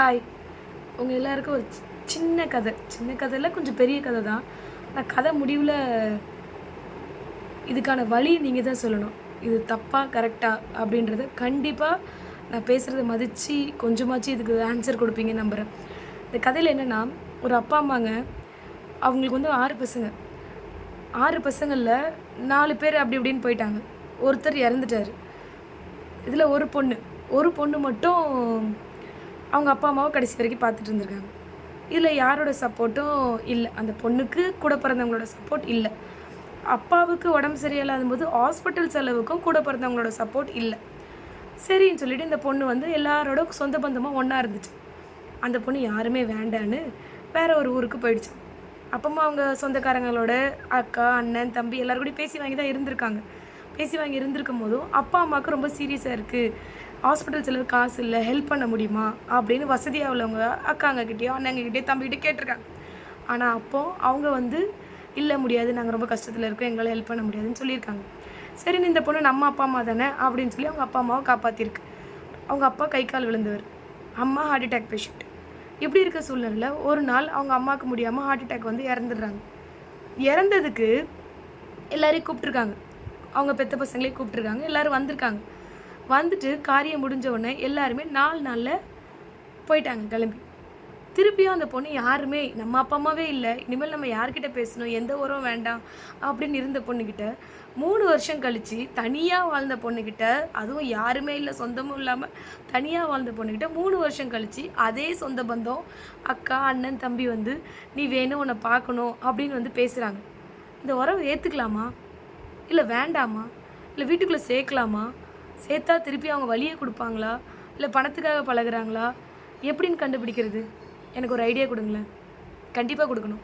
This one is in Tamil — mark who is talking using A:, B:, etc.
A: ஹாய் உங்கள் எல்லாருக்கும் ஒரு சி- சின்ன கதை. சின்ன கதையில் கொஞ்சம் பெரிய கதை தான். ஆனால் கதை முடிவில் இதுக்கான வழி நீங்கள் தான் சொல்லணும். இது தப்பாக கரெக்டாக அப்படின்றத கண்டிப்பாக நான் பேசுகிறத மதித்து கொஞ்சமாச்சு இதுக்கு ஆன்சர் கொடுப்பீங்கன்னு நம்புகிறேன் இந்த கதையில் என்னென்னா ஒரு அப்பா அம்மாங்க அவங்களுக்கு வந்து ஆறு பசங்க. ஆறு பசங்களில் நாலு பேர் அப்படி இப்படின்னு போயிட்டாங்க. ஒருத்தர் இறந்துட்டார். இதில் ஒரு பொண்ணு. ஒரு பொண்ணு மட்டும் அவங்க அப்பா அம்மாவை கடைசி வரைக்கும் பார்த்துட்டு இருந்திருக்காங்க. இதில் யாரோட சப்போர்ட்டும் இல்லை. அந்த பொண்ணுக்கு கூட பிறந்தவங்களோட சப்போர்ட் இல்லை. அப்பாவுக்கு உடம்பு சரியில்லாத போது ஹாஸ்பிட்டல் செலவுக்கும் கூட பிறந்தவங்களோட சப்போர்ட் இல்லை. சரின்னு சொல்லிட்டு இந்த பொண்ணு வந்து எல்லாரோட சொந்த பந்தமாக ஒன்றா இருந்துச்சு. அந்த பொண்ணு யாருமே வேண்டான்னு வேற ஒரு ஊருக்கு போயிடுச்சு. அப்பமா அவங்க சொந்தக்காரங்களோட அக்கா அண்ணன் தம்பி எல்லாரும் கூட பேசி வாங்கி தான் இருந்திருக்காங்க. பேசி வாங்கி இருந்திருக்கும் போதும் அப்பா அம்மாவுக்கு ரொம்ப சீரியஸாக இருக்குது ஹாஸ்பிட்டல் செலவு காசு இல்லை ஹெல்ப் பண்ண முடியுமா? அப்படின்னு வசதியாக உள்ளவங்க அக்காங்கக்கிட்டேயோ அண்ணங்கக்கிட்டேயோ தம்பிக்கிட்டே கேட்டிருக்காங்க. ஆனால் அப்போது அவங்க வந்து இல்லை முடியாது. நாங்கள் ரொம்ப கஷ்டத்தில் இருக்கோம். எங்களால் ஹெல்ப் பண்ண முடியாதுன்னு சொல்லியிருக்காங்க. சரின்னு இந்த பொண்ணு நம்ம அப்பா அம்மா தானே? அப்படின்னு சொல்லி அவங்க அப்பா அம்மாவை காப்பாற்றிருக்கு அவங்க அப்பா கை கால் விழுந்தவர். அம்மா ஹார்ட் அட்டாக் பேஷண்ட் இப்படி இருக்க சூழ்நிலையில் ஒரு நாள் அவங்க அம்மாவுக்கு முடியாமல் ஹார்ட் அட்டாக் வந்து இறந்துடுறாங்க. இறந்ததுக்கு எல்லோரையும் கூப்பிட்ருக்காங்க அவங்க பெத்த பசங்களையும் கூப்பிட்ருக்காங்க எல்லோரும் வந்திருக்காங்க. வந்துட்டு காரியம் முடிஞ்ச உடனே எல்லாருமே நாலு நாளில் போயிட்டாங்க கிளம்பி. திருப்பியும் அந்த பொண்ணு யாருமே நம்ம அப்பா அம்மாவே இல்லை இனிமேல் நம்ம யார்கிட்ட பேசணும் எந்த உரம் வேண்டாம் அப்படின்னு இருந்த பொண்ணுக்கிட்ட மூணு வருஷம் கழித்து தனியாக வாழ்ந்த பொண்ணுக்கிட்ட அதுவும் யாருமே இல்லை சொந்தமும் இல்லாமல் தனியாக வாழ்ந்த பொண்ணுக்கிட்ட மூணு வருஷம் கழித்து அதே சொந்த பந்தம் அக்கா அண்ணன் தம்பி வந்து நீ வேணும் உன்னை பார்க்கணும் அப்படின்னு வந்து பேசுகிறாங்க இந்த உறவை ஏற்றுக்கலாமா இல்லை வேண்டாமா? இல்லை வீட்டுக்குள்ளே சேர்க்கலாமா? சேர்த்தா திருப்பி அவங்க வழியை கொடுப்பாங்களா? இல்லை பணத்துக்காக பழகுறாங்களா? எப்படின்னு கண்டுபிடிக்கிறது? எனக்கு ஒரு ஐடியா கொடுங்களேன். கண்டிப்பாக கொடுக்கணும்.